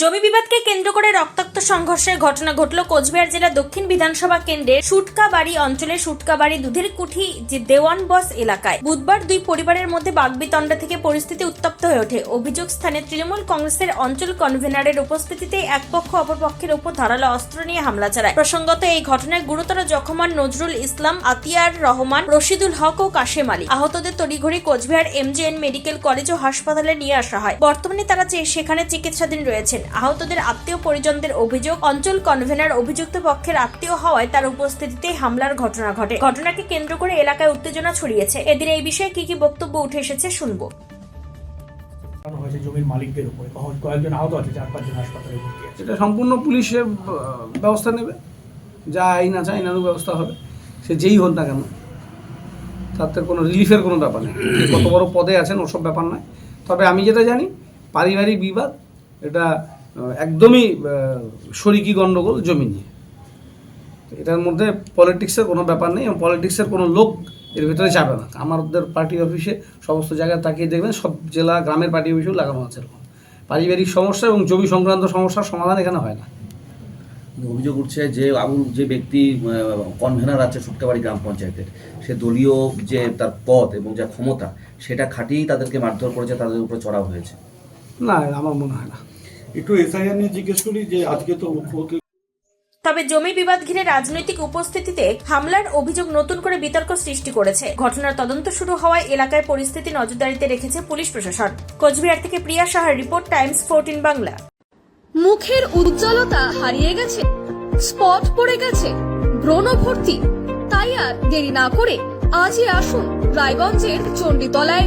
জমি বিবাদকে কেন্দ্র করে রক্তাক্ত সংঘর্ষের ঘটনা ঘটল কোচবিহার জেলা দক্ষিণ বিধানসভা কেন্দ্রের সুটকাবাড়ি অঞ্চলের সুটকাবাড়ি দুধের কুঠি যে দেওয়ান বস এলাকায়। বুধবার দুই পরিবারের মধ্যে বাগবিতণ্ডা থেকে পরিস্থিতি উত্তপ্ত হয়ে ওঠে। অভিযোগ, স্থানে তৃণমূল কংগ্রেসের অঞ্চল কনভেনারের উপস্থিতিতে এক পক্ষ অপর পক্ষের উপর ধারালো অস্ত্র নিয়ে হামলা চালায়। প্রসঙ্গত, এই ঘটনায় গুরুতর জখম হন নজরুল ইসলাম, আতিয়ার রহমান, রশিদুল হক ও কাশেম আলী। আহতদের তড়িঘড়ি কোচবিহার এমজেএন মেডিকেল কলেজ ও হাসপাতালে নিয়ে আসা হয়। বর্তমানে তারা সেখানে চিকিৎসাধীন রয়েছেন। আহতদের আত্মীয় পরিজনদের অভিযোগ অঞ্চল কনভেনার অভিযুক্ত পক্ষের আত্মীয় হওয়ায় তার উপস্থিতিতে হামলার ঘটনা ঘটে। ঘটনাকে কেন্দ্র করে এলাকায় উত্তেজনা ছড়িয়েছে। এদিন এই বিষয়ে কি কি বক্তব্য উঠে এসেছে শুনব। হয়েছে জমির মালিকদের উপরে। কয়েকজন আহত আছে চার পাঁচজন হাসপাতালে ভর্তি আছে। সেটা সম্পূর্ণ পুলিশের ব্যবস্থা নেবে। যা আইন আছে আইনানুগ ব্যবস্থা হবে। সে যেই হোক না কেন তাতে কোনো রিলিফের কোনো ব্যাপার নেই। কত বড় পদে আছেন ওসব ব্যাপার নয়। তবে আমি যেটা জানি পারিবারিক বিবাদ এটা একদমই শরিকি গণ্ডগোল জমি নিয়ে। এটার মধ্যে পলিটিক্সের কোনো ব্যাপার নেই এবং পলিটিক্সের কোনো লোক এর ভিতরে যাবে না। আমাদের পার্টি অফিসে সমস্ত জায়গায় তাকিয়ে দেখবেন সব জেলা গ্রামের পার্টি অফিসেও লাগানো আছে এরকম। পারিবারিক সমস্যা এবং জমি সংক্রান্ত সমস্যার সমাধান এখানে হয় না। অভিযোগ উঠছে যে আবুল যে ব্যক্তি কনভেনার আছে সুটকাবাড়ি গ্রাম পঞ্চায়েতের সে দলীয় যে তার পদ এবং যা ক্ষমতা সেটা খাটিয়েই তাদেরকে মারধর করেছে তাদের উপরে চড়াও হয়েছে। না আমার মনে হয় না। একটু এসআইআর নিয়ে জিজ্ঞেস করি যে আজকে তো মুখ্যমন্ত্রী তবে জমি বিবাদ ঘিরে রাজনৈতিক উপস্থিতিতে হামলার অভিযোগ নতুন করে বিতর্ক সৃষ্টি করেছে। ঘটনার তদন্ত শুরু হওয়ায় এলাকায় পরিস্থিতি নজরদারিতে রেখেছে পুলিশ প্রশাসন। কোচবিহার থেকে প্রিয়া সাহার রিপোর্ট টাইমস ফোরটিন বাংলা। মুখের উজ্জ্বলতা হারিয়ে গেছে স্পট পড়ে গেছে ব্রণ ভর্তি। তাই আর দেরি না করে আজই আসুন রায়গঞ্জের চণ্ডীতলায়